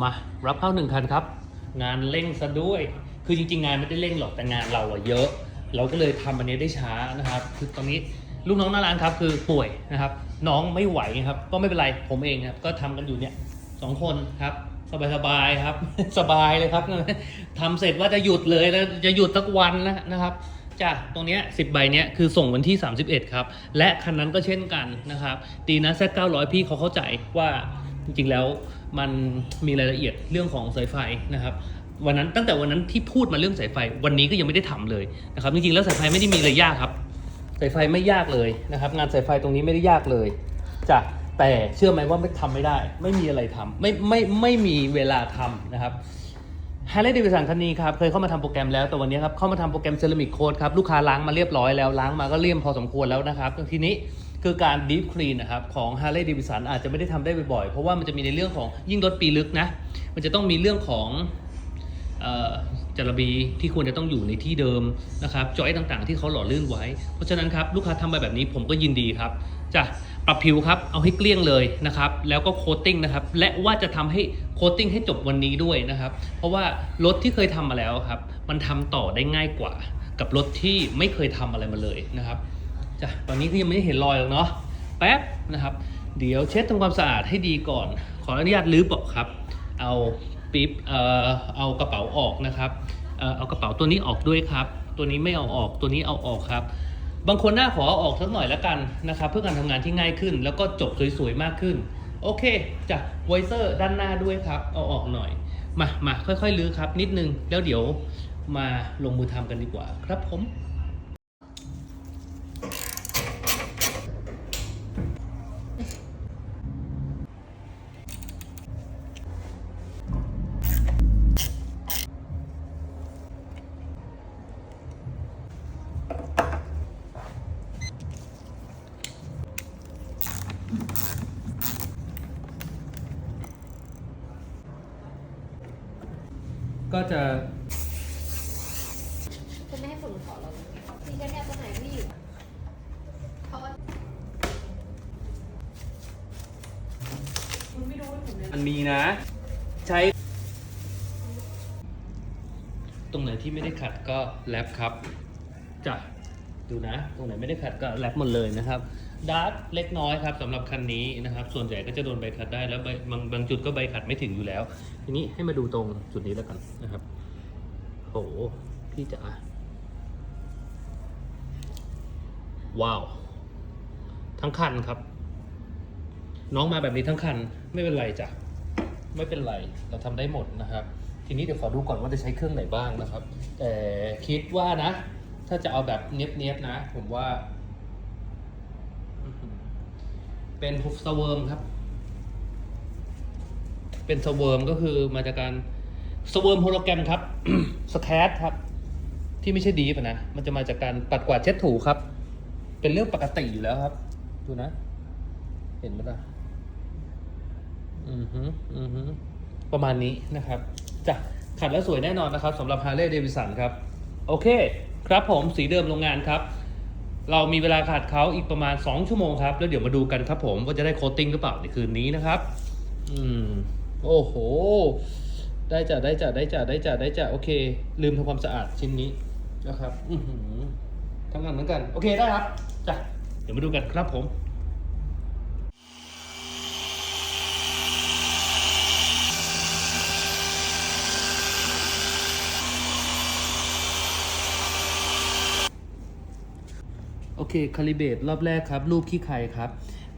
มารับเข้าหนึ่งคันครับ งานเร่งซะด้วย คือจริงๆ งานไม่ได้เร่งหรอกแต่งานเราอะเยอะ เราก็เลยทำอันนี้ได้ช้านะครับ คือตอนนี้ลูกน้องหน้าร้านครับ คือป่วยนะครับ น้องไม่ไหวครับ ก็ไม่เป็นไรผมเองครับ ก็ทำกันอยู่เนี่ยสองคนครับสบายๆครับ สบายเลยครับทำเสร็จว่าจะหยุดเลยแล้วจะหยุดสักวันนะนะครับจ้ะตรงเนี้ยสิบใบเนี้ยคือส่งวันที่ 31 ครับ และคันนั้นก็เช่นกันนะครับดีนะแซเก้าร้อยพี่เขาเข้าใจว่าจริงๆแล้ว มันมีรายละเอียดเรื่องของสายไฟนะครับวันนั้นตั้งแต่วันนั้นที่พูดมาเรื่องสายไฟ วันนี้ก็ยังไม่ได้ทำเลยนะครับจริงๆแล้วสายไฟไม่ได้มีอะไรยากครับสายไฟไม่ยากเลยนะครับ งานสายไฟตรงนี้ไม่ได้ยากเลยจ้ะแต่เชื่อไหมว่าไม่ทำไม่ได้ ไม่มีอะไรทำไม่ไม่ไม่มีเวลาทำนะครับฮาร์เลย์เดวิสันคันนี้ครับเคยเข้ามาทำโปรแกรมแล้วแต่วันนี้ครับเข้ามาทำโปรแกรมเซรามิกโค้ดครับลูกค้าล้างมาเรียบร้อยแล้วล้างมาก็เลี่ยมพอสมควรแล้วนะครับทีนี้ คือการดีฟคลีนนะครับของ Harley Davidson อาจจะไม่ได้ทำได้บ่อยๆ เพราะว่ามันจะมีในเรื่องของยิ่งรถปีลึกนะ มันจะต้องมีเรื่องของจารบีที่ควรจะต้องอยู่ในที่เดิมนะครับจอยต่างๆ ที่เขาหล่อลื่นไว้ เพราะฉะนั้นครับลูกค้าทำไปแบบนี้ผมก็ยินดีครับจะปรับผิวครับเอาให้เกลี้ยงเลยนะครับแล้วก็โคตติ้งนะครับและว่าจะทำให้โคตติ้งให้จบวันนี้ด้วยนะครับเพราะว่ารถที่เคยทำมาแล้วครับมันทำต่อได้ง่ายกว่า กับรถที่ไม่เคยทำอะไรมาเลยนะครับ จ้ะตอนนี้ก็ยังไม่ได้เห็นรอยหรอกเนาะแป๊บนะครับ เดี๋ยวเช็ดทำความสะอาดให้ดีก่อน ขออนุญาตลื้อเปลาครับ เอาปิ๊บเอ่อเอากระเป๋าออกนะครับเอ่อเอากระเป๋าตัวนี้ออกด้วยครับ ตัวนี้ไม่เอาออกตัวนี้เอาออกครับ บางคนหน้าขอเอาออกสักหน่อยล้วกันนะครับ เพื่อการทำงานที่ง่ายขึ้น แล้วก็จบสวยๆมากขึ้น โอเคจ้ะไวเซอร์ด้านหน้าด้วยครับ เอาออกหน่อยมามาค่อยๆลื้อครับนิดนึงแล้วเดี๋ยวมาลงมือทำกันดีกว่าครับผม ก็จะจะไม่ให้ฝุ่นเกาะเราเลยพี่แค่เนี่ยตัวไหนพี่เพราะว่ามันไม่รู้ว่าผมเลยมันมีนะ ใช้ ตรงไหนที่ไม่ได้ขัดก็แรปครับจ้ะดูนะ ตรงไหนไม่ได้ขัดก็แรปหมดเลยนะครับ ดาร์ทเล็กน้อยครับสำหรับคันนี้นะครับ ส่วนใหญ่ก็จะโดนใบขัดได้แล้วใบบางบางจุดก็ใบขัดไม่ถึงอยู่แล้ว ทีนี้ให้มาดูตรงจุดนี้แล้วกันนะครับ โหพี่จ๋าว้าว ทั้งคันครับ น้องมาแบบนี้ทั้งคันไม่เป็นไรจ้ะไม่เป็นไรเราทำได้หมดนะครับ ทีนี้เดี๋ยวขอดูก่อนว่าจะใช้เครื่องไหนบ้างนะครับแต่คิดว่านะ ถ้าจะเอาแบบเนี้ยบๆนะ ผมว่าอื้อหือ เป็นสเวิร์มครับ เป็นสเวิร์มก็คือมาจากการสเวิร์มโฮโลแกรมครับสแคตครับ ที่ไม่ใช่ดีฟอะนะ มันจะมาจากการปัดกวาดเช็ดถูครับ เป็นเรื่องปกติอยู่แล้วครับ ดูนะ เห็นไหมล่ะอือฮึอือฮึประมาณนี้นะครับจ้ะขัดแล้วสวยแน่นอนนะครับสำหรับ Harley Davidson ครับ โอเค ครับผมสีเดิมโรงงานครับ เรามีเวลาขาดเขาอีกประมาณ 2 ชั่วโมงครับ แล้วเดี๋ยวมาดูกันครับผมว่าจะได้โคตติ้งหรือเปล่าในคืนนี้นะครับ อืม โอ้โห ได้จ้ะได้จ้ะได้จ้ะได้จ้ะได้จ้ะโอเค ลืมทำความสะอาดชิ้นนี้นะครับ อือหือทั้งนั้นทั้งกัน โอเคได้ครับจ้ะเดี๋ยวมาดูกันครับผม อเคคาลิเบตรอบแรกครับ รูปขี้ไข่ครับ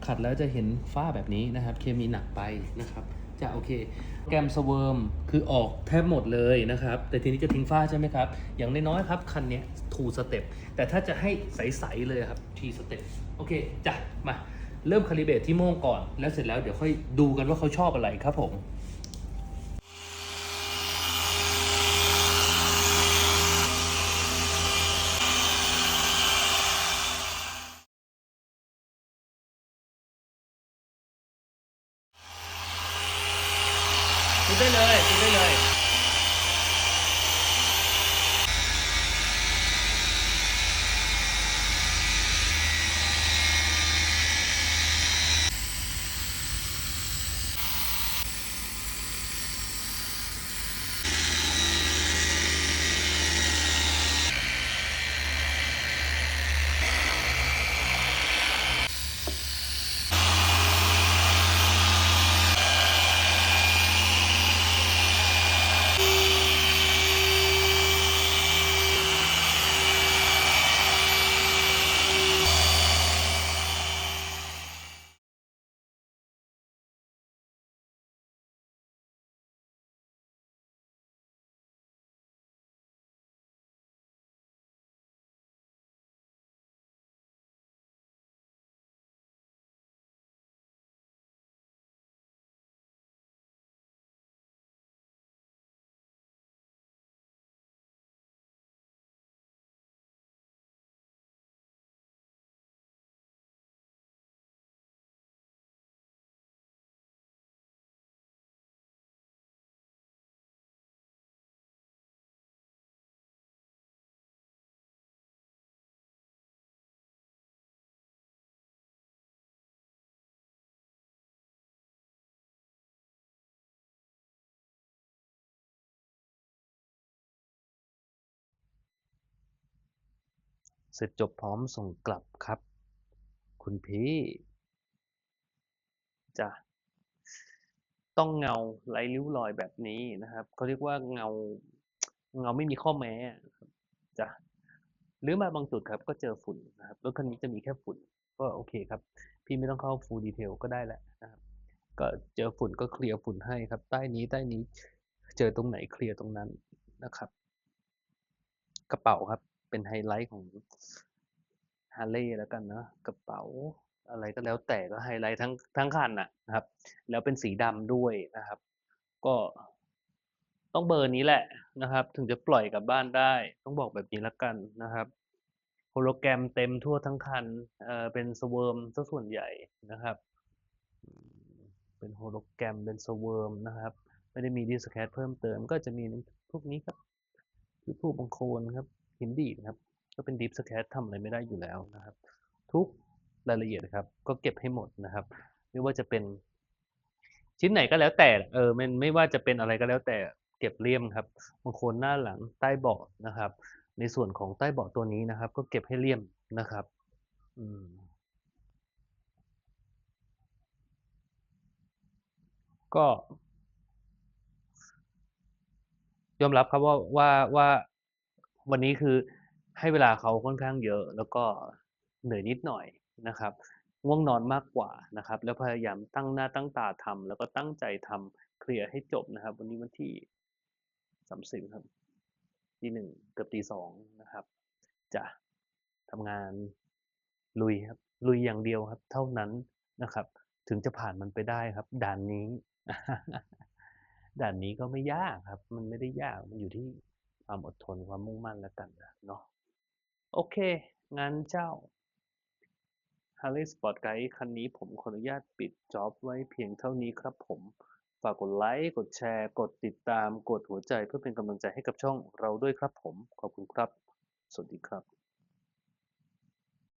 ขัดแล้วจะเห็นฝ้าแบบนี้นะครับ เคมีหนักไปนะครับ จะโอเค แกรมสเวิร์มคือออกแทบหมดเลยนะครับ แต่ทีนี้จะทิ้งฝ้าใช่ไหมครับ อย่างน้อยๆครับ คันนี้ทูสเต็ปแต่ถ้าจะให้ใสๆเลยครับทีสเต็ปโอเคจ้ะมาเริ่มคาลิเบตที่โม่งก่อน แล้วเสร็จแล้วเดี๋ยวค่อยดูกันว่าเขาชอบอะไรครับผม ติดได้เลยติดได้เลย เสร็จจบพร้อมส่งกลับครับ คุณพี่จ้ะต้องเงาไร้ริ้วรอยแบบนี้นะครับเขาเรียกว่าเงาเงาไม่มีข้อแม้จ้ะหรือมาบางจุดครับก็เจอฝุ่นนะครับรถคันนี้จะมีแค่ฝุ่น ก็โอเคครับ พี่ไม่ต้องเข้า full detail ก็ได้แหละนะครับ ก็เจอฝุ่นก็เคลียร์ฝุ่นให้ครับ ใต้นี้ใต้นี้ เจอตรงไหนเคลียร์ตรงนั้นนะครับ กระเป๋าครับ เป็นไฮไลท์ของฮาร์เลย์แล้วกันเนะกระเป๋าอะไรก็แล้วแต่ก็ไฮไลท์ทั้งทั้งคันนะนะครับ แล้วเป็นสีดำด้วยนะครับ ก็ต้องเบอร์นี้แหละนะครับ ถึงจะปล่อยกลับบ้านได้ ต้องบอกแบบนี้ละกันนะครับโฮโลแกรมเต็มทั่วทั้งคันเอ่อเป็นสเวิร์มซะส่วนใหญ่นะครับ เป็นโฮโลแกรมเป็นสเวิร์มนะครับ ไม่ได้มีดิสแคทเพิ่มเติมก็จะมีพวกนี้ครับคือพวกบางโคลนครับ หินดีดครับ ก็เป็นดิฟสแคททำอะไรไม่ได้อยู่แล้วนะครับ ทุกรายละเอียดนะครับ ก็เก็บให้หมดนะครับ ไม่ว่าจะเป็น ชิ้นไหนก็แล้วแต่ เออมันไม่ว่าจะเป็นอะไรก็แล้วแต่เก็บเลี่ยมครับบางคนหน้าหลังใต้เบาะนะครับ ในส่วนของใต้เบาะตัวนี้นะครับ ก็เก็บให้เลี่ยมนะครับอืมก็ ยอมรับครับว่าว่าว่า วันนี้คือให้เวลาเขาค่อนข้างเยอะ แล้วก็เหนื่อยนิดหน่อยนะครับง่วงนอนมากกว่านะครับ แล้วพยายามตั้งหน้าตั้งตาทำแล้วก็ตั้งใจทำเคลียร์ให้จบนะครับ วันนี้วันที่สามสิบครับตีหนึ่งเกือบตีสองนะครับ จะทำงานลุยครับลุยอย่างเดียวครับ เท่านั้นนะครับ ถึงจะผ่านมันไปได้ครับ ด่านนี้ ด่านนี้ก็ไม่ยากครับ มันไม่ได้ยากมันอยู่ที่ ความอดทนความมุ่งมั่นแล้วกันนะเนาะโอเค งั้นเจ้า Harley Sport Guide คันนี้ผมขออนุญาตปิดจ็อบไว้เพียงเท่านี้ครับผม ฝากกดไลค์ กดแชร์ กดติดตาม กดหัวใจเพื่อเป็นกำลังใจให้กับช่องเราด้วยครับผม ขอบคุณครับ สวัสดีครับ